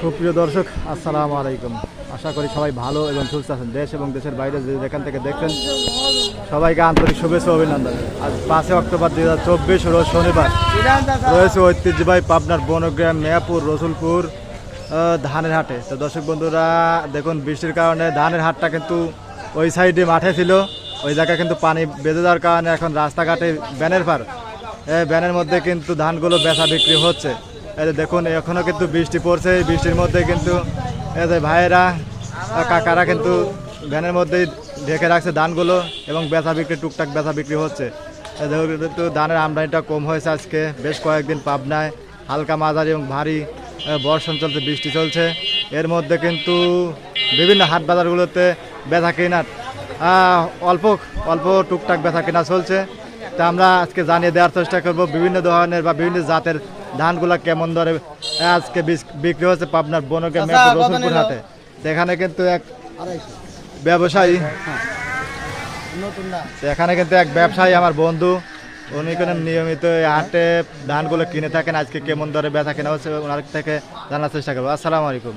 সুপ্রিয় দর্শক, আসসালামু আলাইকুম। আশা করি সবাই ভালো এবং সুস্থ আছেন। দেশ এবং দেশের বাইরে যে যেখান থেকে দেখছেন, সবাইকে আন্তরিক শুভেচ্ছা অভিনন্দন। আজ পাঁচই অক্টোবর দুই হাজার চব্বিশ, রোজ শনিবার। রয়েছে ঐতিহ্যবাহী পাবনার বনগ্রাম, মেয়াপুর, রসুলপুর ধানের হাটে। তো দর্শক বন্ধুরা, দেখুন বৃষ্টির কারণে ধানের হাটটা কিন্তু ওই সাইডে মাঠে ছিল। ওই জায়গায় কিন্তু পানি বেঁধে যাওয়ার কারণে এখন রাস্তাঘাটে ব্যানের পার। ব্যানের মধ্যে কিন্তু ধানগুলো বেচা বিক্রি হচ্ছে। দেখুন এখনও কিন্তু বৃষ্টি পড়ছে বৃষ্টির মধ্যে কিন্তু ভাইয়েরা কাকারা কিন্তু ভ্যানের মধ্যেই ঢেকে রাখছে ধানগুলো এবং বেচা বিক্রি, টুকটাক বেচা বিক্রি হচ্ছে। কিন্তু ধানের আমদানিটা কম হয়েছে আজকে, বেশ কয়েকদিন পাবনায় হালকা মাঝারি এবং ভারী বর্ষণ চলছে, বৃষ্টি চলছে। এর মধ্যে কিন্তু বিভিন্ন হাট বাজারগুলোতে বেচা কেনার অল্প অল্প টুকটাক বেচা কেনা চলছে। তা আমরা আজকে জানিয়ে দেওয়ার চেষ্টা করব, বিভিন্ন ধরনের বা বিভিন্ন জাতের ধানগুলা কেমন দরে আজকে বিক্রি হচ্ছে পাবনার বনকে রসুলপুর হাটে। এখানে কিন্তু এক ব্যবসায়ী। এখানে কিন্তু এক ব্যবসায়ী আমার বন্ধু উনি কোনো নিয়মিত হাটে ধানগুলো কিনে থাকেন আজকে কেমন দরে বেচা কেনা হচ্ছে ওনার থেকে জানার চেষ্টা করব। আসসালামু আলাইকুম।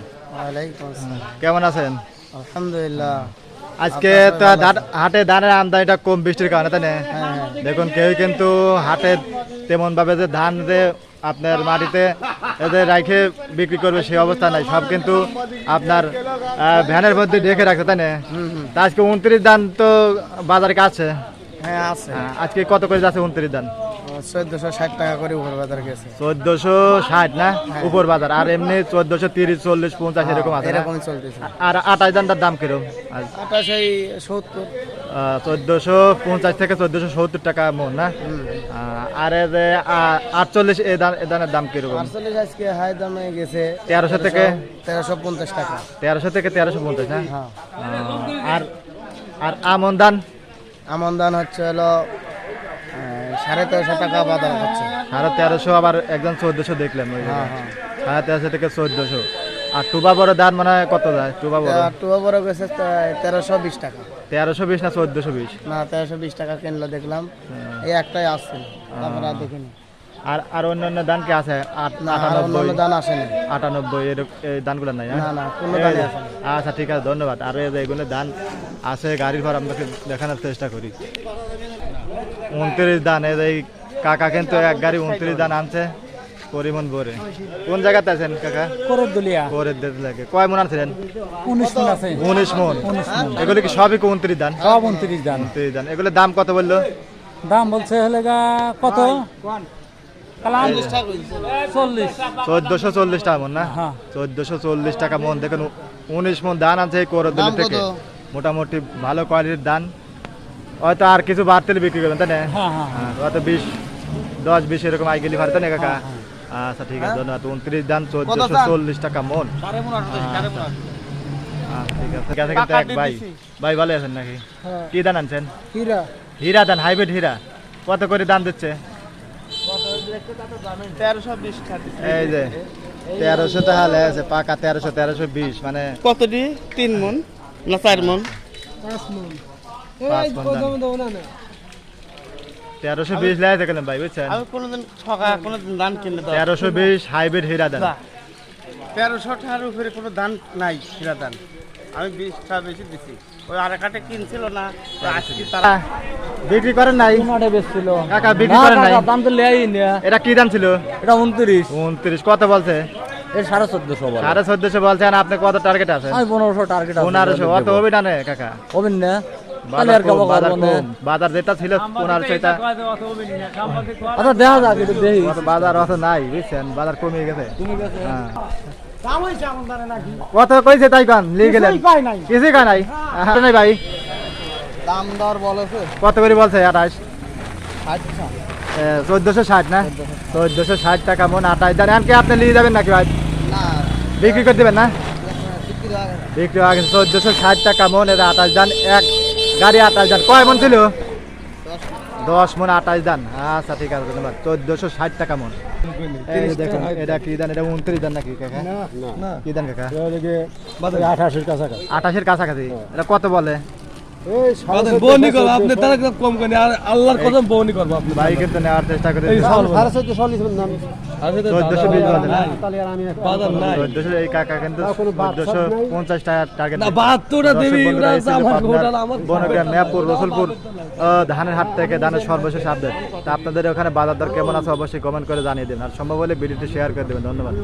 কেমন আছেন? আলহামদুলিল্লাহ। আজকে তো হাটে ধানের আমদানিটা কম বৃষ্টির কারণে তাই না? দেখুন কেউ কিন্তু হাটে তেমন ভাবে যে ধান যে আপনার মাটিতে এদের রাখে বিক্রি করবে সেই অবস্থা নাই। সব কিন্তু আপনার ভ্যানের মধ্যে ঢেকে রাখে তাই না? আজকে উনত্রিশ ধান তো বাজারে আছে হ্যাঁ আছে। হ্যাঁ, আজকে কত করে যাচ্ছে উনত্রিশ ধান? চোদ্দশো ষাট টাকা করে উপর বাজার গেছে। চোদ্দশো ষাট না? উপর বাজার। আর এমনি চোদ্দশো তিরিশ চল্লিশ পঞ্চাশ এরকম আছে? চলতেছে। আর আঠাশ ধানটার দাম কিরম আজ আটা সেই সত্তর চোদ্দশো পঞ্চাশ থেকে চোদ্দশো সত্তর টাকা মন না? আর যে, আটচল্লিশ এ ধানের দাম কীরকম? আটচল্লিশ আজকে হাই দামে গেছে তেরোশো থেকে? তেরোশো পঞ্চাশ টাকা। তেরোশো থেকে তেরোশো পঞ্চাশ হ্যাঁ। আর আর আমন ধান আমন ধান হচ্ছে হলো সাড়ে তেরোশো টাকা বাজার হচ্ছে। সাড়ে তেরোশো আবার একজন চোদ্দশো দেখলাম ওই হ্যাঁ হ্যাঁ। সাড়ে তেরোশো থেকে চোদ্দশো। আর টুবা বড় মানে কত যায়? টুবা বড়? বড় গেছে তেরোশো বিশ টাকা। তেরোশো বিশ না চোদ্দশো বিশ? না তেরোশো বিশ টাকা কিনলো দেখলাম। এই একটাই আসছে আর দেখিনি। আর আর অন্য অন্য কি আছে? আটানব্বই। আসেনি। এই নাই হ্যাঁ? না না কোনো আচ্ছা ঠিক আছে ধন্যবাদ। আর এগুলো ধান আছে গাড়ির ঘর আমরা দেখানোর চেষ্টা করি। উনত্রিশ ধান এই কাকা কিন্তু এক গাড়ি উনত্রিশ ধান আনছে। পরিমন ভরে। কোন জায়গাতে আছেন কাকা? করদুলিয়া দেশ লাগে। কয় মন আনছিলেন? উনিশ মিনিট আছে। উনিশ মন। এগুলো কি সবই কি উনত্রিশ ধান? সব উনত্রিশ দাম উনত্রিশ ধান। এগুলোর দাম কত বলল? দাম বলছে হলে গা কত? কালাম? চল্লিশ। চোদ্দশো চল্লিশ টাকা মন না? হ্যাঁ। চোদ্দশো চল্লিশ টাকা মন। দেখেন উনিশ মন ধান আছে কোরদুলি থেকে। মোটামুটি ভালো কোয়ালিটির ধান। হয়তো আর কিছু বাড়তে বিক্রি করবেন তাই না? হ্যাঁ হ্যাঁ হ্যাঁ, হয়তো বিশ দশ বিশ এরকম আই গেলি ভারত না কাকা? আচ্ছা ঠিক আছে ধন্যবাদ। উনত্রিশ ধান চোদ্দশো চল্লিশ টাকা মন। আচ্ছা, ঠিক আছে। ঠিক আছে কিন্তু এক ভাই। ভাই ভালো আছেন নাকি? কি ধান আনছেন? হীরা। হীরা ধান হাইব্রিড হীরা। কত করে দাম দিচ্ছে? এই যে তেরোশো তাহলে আছে পাকা তেরোশো তেরোশো বিশ মানে কতটি তিন মন না চার মন? পাঁচ মণ ধান। তেরোশো বিশ লাই ভাই বুঝছেন? আমি কোনোদিন ছকা কোনোদিন ধান কিনে তেরোশো বিশ হাইব্রিড হীরা ধান তেরোশো টাকার উপরে কোনো ধান নাই হীরা ধান আমি বিশ টাকা বেশি দিছি। ওই কিনছিল না আজকে তারা বিক্রি করেন নাই? বেচছিল। কাকা বিক্রি করেন নাই? দাম তো লেয়াই না এটা কি দাম ছিল? এটা উনত্রিশ। উনত্রিশ কত বলছে? এর সাড়ে চোদ্দশো বলে। সাড়ে চোদ্দশো বলছেন আপনি কত টার্গেট আছে? আমি পনেরোশো টার্গেট পনেরোশো অত হবে না কাকা। না। বাজার কম। যেটা ছিল পনেরোশো এটা আচ্ছা দেখা যাক একটু দেখি। বাজার অত নাই বুঝছেন? বাজার কমিয়ে গেছে। হ্যাঁ। কত কইছে তাই কান লিয়ে গেলেন। কিছুই কান নাই। আহ, নাই? ভাই। দাম দর বলেছে। কত করে বলছে আঠাশ? আচ্ছা চোদ্দশো ষাট না? চোদ্দশো। ষাট টাকা মন আঠাশ। দেন এমনকি আপনি নিয়ে যাবেন নাকি ভাই? বিক্রি করে দেবেন না? বিক্রি হয় না। বিক্রি আগে চোদ্দশো ষাট টাকা মন এটা আঠাশ। দান এক গাড়ি আঠাশ দান। কয় মন ছিল? দশ মন আঠাশ দান। আচ্ছা ঠিক আছে ধন্যবাদ। চোদ্দশো ষাট টাকা মন। দেখুন এটা কি দান? এটা উনত্রিশ দান নাকি কাকা? কি দান কাকা? আঠাশের কাছাকাছি। আঠাশের কাছাকাছি। এটা কত বলে? করব আপনি তারা কম করেন আর আল্লাহর কদম করব আপনি। নেওয়ার চেষ্টা করে। সাড়ে চোদ্দশো চল্লিশ দাম ধানের হাট থেকে ধানের সর্বশেষ আপডেট। তা আপনাদের ওখানে বাজার দর কেমন আছে অবশ্যই কমেন্ট করে জানিয়ে দিন। আর সম্ভব হলে ভিডিওটি শেয়ার করে দেবেন। ধন্যবাদ।